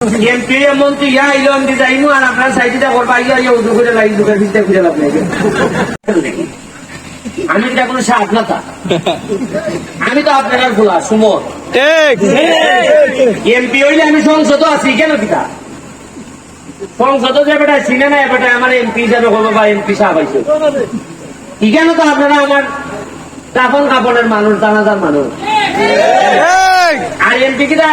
MP মন্ত্রী ইয়া Elo আমি যাইমু আর আপনার সাইডে করবা ইয়া ইয়া উদু করে লাগি দুটো ভিতরে ঘুরে লাভ নাই। আমি এটা কোনো স্বাধীনতা আমি তো আপনার ভোলা সুমন। এমপি হইলে আমি সংসদ আছি কেন কিতা সংসদ যে বেটা চিনে না বেটা আমার এমপি হিসাবে হব বা এমপি সাহেব হয়েছে কেন তো আপনারা আমার কাপন কাপড়ের মানুষ দানাদার মানুষ? আর এমপি কিটা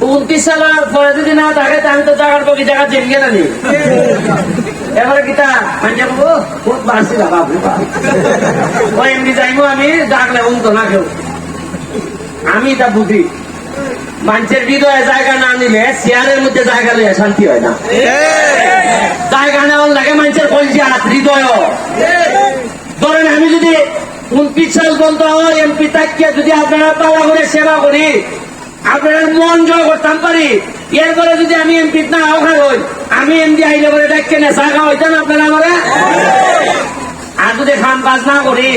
উনত্রিশ সালের পরে যদি না থাকে আমি তো জায়গার পক্ষে জায়গা এবারে বাড়ছি বাবা ও এমনি আমি, ডাকলে উনতো না কেউ। আমি তা বুঝি। মানুষের হৃদয়ে জায়গা না নিলে, চেয়ারের মধ্যে জায়গা নিয়ে শান্তি হয় না। জায়গা নেওয়ার লাগে মানুষের কলজি, হৃদয়। ধরেন আমি যদি উনত্রিশ সাল পর্যন্ত আমার এমপি তাকিয়ে যদি আপনারা পাওয়া করে সেবা করি আপনারা মন জয় করতাম পারি। এরপরে যদি আমি এমপি না ওখানে হই আমি এমপি আইলে করে ডাক্কে না চা খাওয়া হইতেন আপনারা আমার? আর যদি খান কাজ না করি,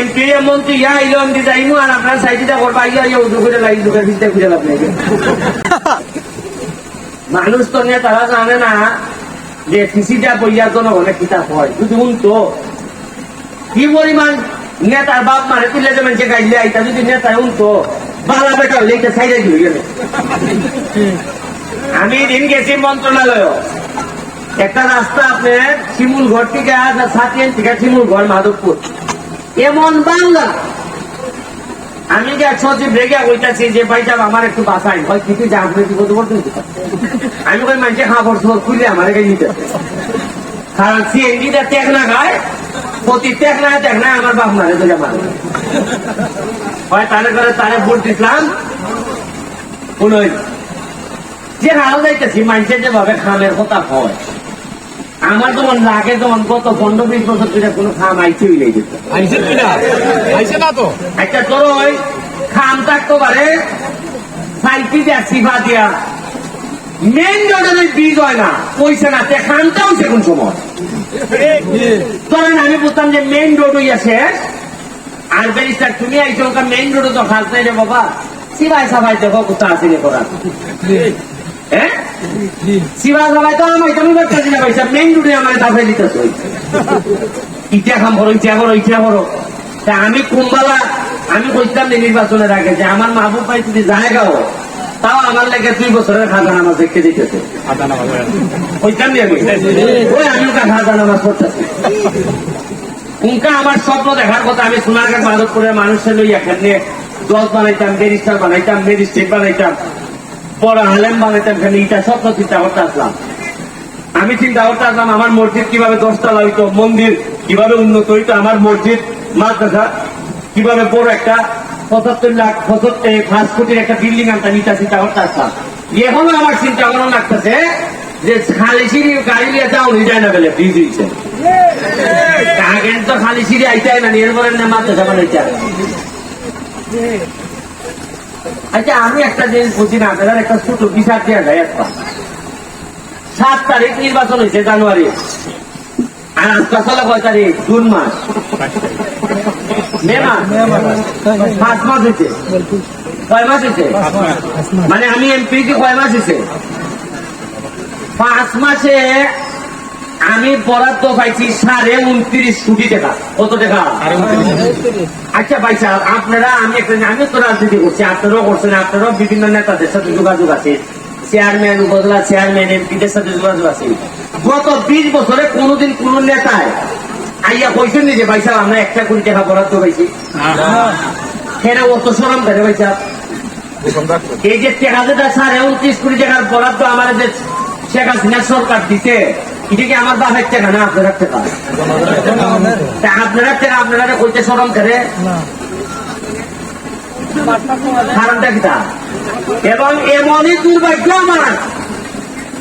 এমপি মন্ত্রী ইয়া আইলো, এমপি যাইমু, আর আপনার সাইডে করবা ইয়া ইয়া উদু করে লাগি দুটো ভিতরে ঘুরে লাভ নাই। মানুষ তো নিয়ে তারা জানে না যে সিসিটা বইয়া জনগণের কিতাব হয়। যদি উনতো কি পরিমাণ নেতার বাপ মারে তুলে যাবেন যে গাইলে, আইতা যদি নেতা উনতো বালা বেটা এটা সাইডে দিল গেল। আমি দিন গেছি মন্ত্রণালয়। একটা রাস্তা আপনার শিমুল ঘর থেকে সাতিয়েন থেকে শিমুল ঘর, মাধবপুর। এমন বাংলা। আমি যে সচিব রেগে কইতাছি যে ভাইটা আমার একটু বাসায় হয় কিছু যা আপনি কি করতে পারতেন? আমি কই মানুষে খাবার সময় খুলে আমার নিতে কারণ সিএনজিটা ত্যাগ না খায় প্রতি ত্যাগ না ত্যাগ না আমার বাপ মারে তো আমার। হয় তারে করে তারে ভোট দিছিলাম শুনুন যে হাল যাইতেছি মানুষের যেভাবে খামের কথা হয় আমার যেমন লাগে যেমন গত পনেরো বিশ বছর ধরে কোনো খাম আইসে না তো? একটা তোর ওই খাম থাকতে পারে সাইটি দিয়া সিফা দিয়া। মেন রোডের বীজ হয় না পয়সা না খামটাও সে কোন সময়? ধরেন আমি বলতাম যে মেন রোড হইয়া শেষ আর ব্যারিস্টার তুমি আইছো ওখান মেন রোডে তো খাস নাই রে বাবা। সিবাই সাবাই দেখো কোথা আছে রে করা হ্যাঁ? আমার তুমি আমি কুম্বালা আমি কইতাম নির্বাচনের আগে যে আমার মাহবুব ভাই যদি জায়গাও তাও আমার লেগে দুই বছরের খাজা নামাজ দেখতে দিতেছে। কইতাম নি ওই আমি। ওটা খাজা নামাজ পড়তেছি। উনকা আমার স্বপ্ন দেখার কথা আমি সোনারঘাট মাধবপুরের মানুষের লই এখানে জজ বানাইতাম ব্যারিস্টার বানাইতাম ম্যাজিস্ট্রেট বানাইতাম বড় আলেম বানাইতাম এখানে এটা স্বপ্ন চিন্তা করতে আসলাম। আমি চিন্তা করতে আসলাম আমার মসজিদ কীভাবে দশতলা হইতো মন্দির কীভাবে উন্নত হইতো আমার মসজিদ মাদ্রাসা কীভাবে বড় একটা পঁচাত্তর লাখ পঁচাত্তর পাঁচ কোটির একটা বিল্ডিং আনতাম ইটা চিন্তা করতে আসলাম। এখনও আমার চিন্তা ভাবনা লাগতেছে যে খালি সিঁড়ি গাড়ি নিয়ে যাও নিয়ে যায় না বলে ব্রিজ হয়েছে। আগে তো খালি সিঁড়ি আইতাই না এরপরে না মাদ্রাসা বানাইতে আচ্ছা আমি একটা জিনিস বুঝি না আপনার একটা ছোট বিচার দেওয়া যায় একটা। সাত তারিখ নির্বাচন হয়েছে জানুয়ারি। আর আজকে চলে কয় তারিখ? জুন মাস। মানে আমি এমপি কি কয় মাস হয়েছে পাঁচ মাসে আমি বরাদ্দ পাইছি সাড়ে উনত্রিশ কোটি টাকা। কত টাকা? আচ্ছা ভাই সাহেব, আপনারা, আমি একটা আমি তো রাজনীতি করছি, আপনারাও করছেন, আপনারাও বিভিন্ন নেতাদের সাথে যোগাযোগ আছে। চেয়ারম্যান উপজেলা চেয়ারম্যান, এমপিদের সাথে যোগাযোগ আছে। গত বিশ বছরে কোনোদিন কোন নেতায় আইয়া কইছেন নি যে ভাই সাহেব আমরা একটা কোটি টাকা বরাদ্দ পাইছি। কেন অত সরম করে ভাই সাহেব? এই যে টাকা যেটা সাড়ে উনত্রিশ কোটি টাকার বরাদ্দ আমার যে শেখ হাসিনা সরকার দিতে এটা কি আমার বাপের টাকা না আপনার টাকা? আপনারা টাকা আপনারা কইতে সরম করে কারণটা কি তা? এবং এমনই দুর্ভাগ্য আমার।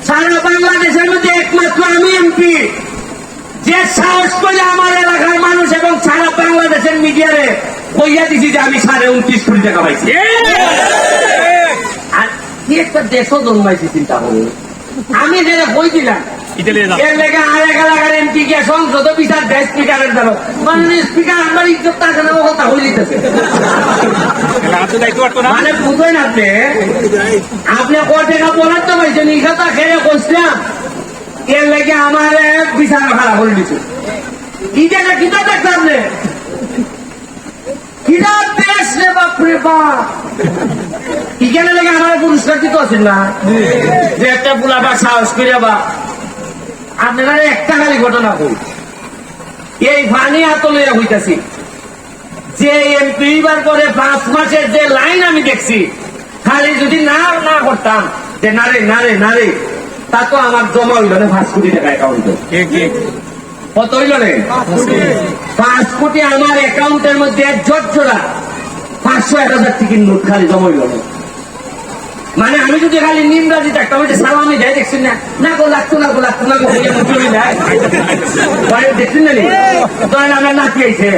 সারা বাংলাদেশের মধ্যে একমাত্র আমি এমপি। যে সাহস করে আমার এলাকার মানুষ এবং সারা বাংলাদেশের মিডিয়ারে কইয়া দিছি যে আমি সাড়ে উনত্রিশ কোটি টাকা পাইছি। আর কি একটা দেশও জন্মাইছি চিন্তা করুন আমি যে কই দিলাম সংসদ বিচার দেয় স্পিকারের দ্বারা। মানে স্পিকার আমার ইজ্জত থাকে না ও কথা হইলিতেছে মানে বুঝবেন আপনি? আপনি ক টাকা বলার তো পাইছেন ইজ্জত খেয়ে কইছিলাম। এর লেগে আমার বিচার ভাড়া করে দিচ্ছে কি কিতা দেখতে আপনি কিতা দেশ রে বাপরে বাপ। ইখানে লেগে আমার পুরস্কার দিতে আছেন না। যে একটা বুলাবা সাহস করে বা আপনারা একটা খালি ঘটনা কই। এই ফানি আতলে হইতাছি। যে এমপি বার করে পাঁচ মাসের যে লাইন আমি দেখছি, খালি যদি না না করতাম, যে না রে না রে না রে তা তো আমার জমা হইল না পাঁচ কোটি টাকা অ্যাকাউন্টে কত হইল পাঁচ কোটি। আমার অ্যাকাউন্টের মধ্যে জটজোড়া পাঁচশো এক হাজার টিকিট নোট খালি জমা হইল না। মানে আমি যদি খালি নিমরাজি থাকতাম ওইটা সালামি দেয় দেখছেন না? না গো লাগতো না গো লাগতো না গো পরে দেখছেন না তখন আমরা নাতি আইছে।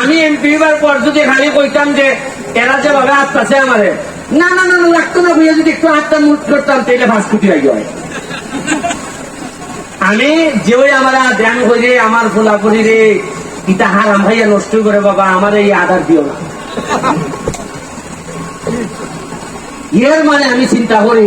আমি এমপি বার পর যদি খালি কইতাম যে, এরা যেভাবে আসতেছে আমারে, না না না না লাগতো না ভুইয়া, যদি একটু আটটা মুট করতাম, তাইলে পাঁচ কোটি হয় আমি যে ওই আমার ধ্যান করি, আমার ফুলাপুরি রে, ইটা হারাম ভাইয়া, নষ্ট করে বাবা, আমার এই আধার দিও না। এর মানে আমি চিন্তা করি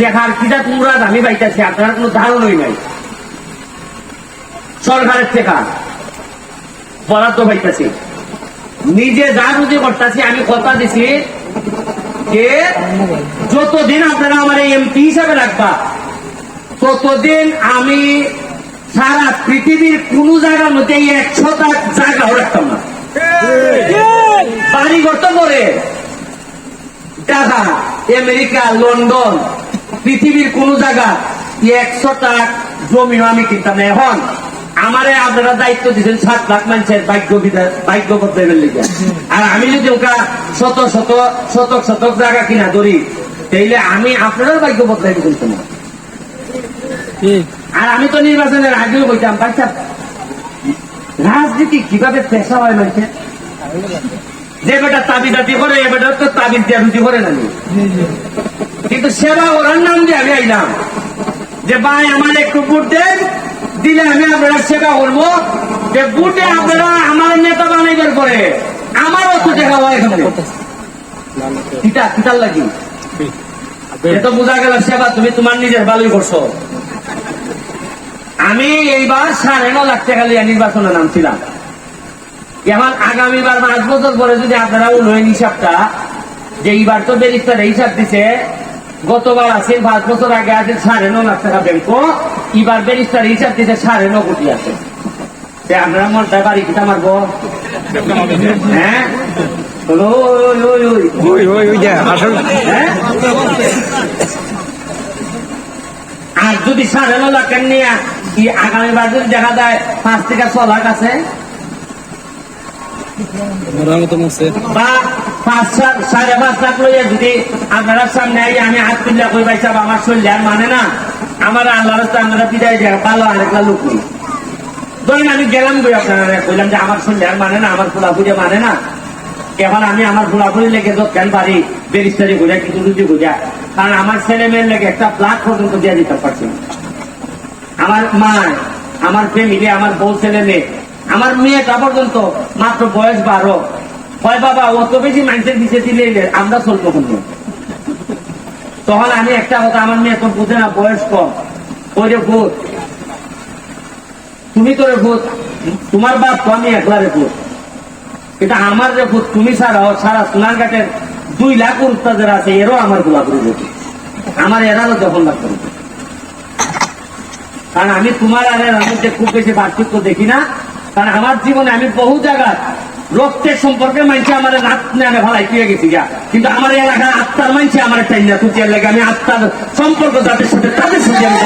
দেখার কিটা তোমরা দামি পাইতেছে আপনারা কোনো ধারণই নাই। সরকারের টেকা বরাদ্দ পাইতেছে। নিজে যা বুঝি করতেছি, আমি কথা দিছি যে যতদিন আপনারা আমার এমপি হিসাবে রাখবা, ততদিন আমি সারা পৃথিবীর কোন জায়গার মধ্যে একশোটা জায়গাও রাখতাম না। বাড়ি করতে পরে। ঢাকা, আমেরিকা, লন্ডন পৃথিবীর কোন জায়গা একশোটা জমিও আমি কিনতাম না এখন। আমারে আপনারা দায়িত্ব দিচ্ছেন সাত লাখ মানুষের ভাগ্য ভাগ্য বদলাইবেন লিখে আর আমি যদি ওটা শত শত শতক শতক জায়গা কিনা ধরি তাইলে আমি আপনার ভাগ্য বদলাইতে কিন্তু না। আর আমি তো নির্বাচনের আগেও বলতাম বাচ্চা রাজনীতি কীভাবে পেশা হয় মানুষের? যে বেটা তাবিদাতি করে এ বেটা তো তাবিজ দিয়া রুজি করে না নি। কিন্তু সেবা করার নাম দিয়ে আমি আইলাম। যে ভাই, আমার একটু ভোট দেন, দিলে আমি আপনারা সেবা করব। যে ভোটে আপনারা আমার নেতা বানাইবার পরে আমার অত দেখা হয় এখানে। কিতা কিতার লাগি। তো বোঝা গেল সেবা তুমি তোমার নিজের ভালোই করছ। আমি এইবার সাড়ে ন লাখ টাকা লিয়া নির্বাচনে নামছিলাম। এখন আগামীবার পাঁচ বছর পরে যদি আপনারা উন্নয়ন হিসাবটা, যে এইবার তো বেরিস্টার হিসাব দিছে গতবার আছে পাঁচ বছর আগে আছে সাড়ে ন লাখ টাকা ব্যাংক এবার বেরিস্টার হিসাব দিছে সাড়ে ন কোটি আছে। তে আপনারা মনটা বাড়ি কিটা মারবো। হ্যাঁ? হ্যাঁ? আর যদি সাড়ে ন লাখ নিয়ে কি আগামী বার যদি দেখা যায় পাঁচ থেকে ছ লাখ আছে? বা আমার আর মানে মানে ফুলাফুলি মানে ফুলাফুলি লেগে পারি বেরিস্তারি ঘুরে কিছু কিছু ঘুরে কারণ আমার ছেলে মেয়ের লেগে একটা প্লাট পর্যন্ত দিয়ে দিতে পারছি আমার মা, আমার ফ্যামিলি আমার বউ ছেলে মেয়ে, আমার মেয়েটা পর্যন্ত মাত্র বয়স বারো। হয় বাবা অত বেশি মানুষের পিছিয়ে দিলে আমরা চলবো কিন্তু তখন আমি একটা কথা, আমার মেয়ে তো বুঝে না, বয়স কম। ওই রে ভূত। তুমি তো রে ভূত, তোমার বাপ তো আমি একলা রে ভূত। এটা আমার রে ভূত, তুমি ছাড়াও সারা সোনার ঘাটের দুই লাখ উত্তাদের আছে, এরও আমার গোলাপুরি ভূত। আমার এরারও দখল লাভ কারণ আমি তোমার আর এর মধ্যে খুব বেশি পার্থক্য দেখি না, কারণ আমার জীবনে আমি বহু জায়গা রক্তের সম্পর্কে মানছে আমার রাত নামে ভালাই তুই গেছি গা কিন্তু আমার এলাকার আত্মার মানছে আমার টাইম না তুই লাগে আমি আত্মার সম্পর্ক যাদের সাথে, তাদের সাথে আমি।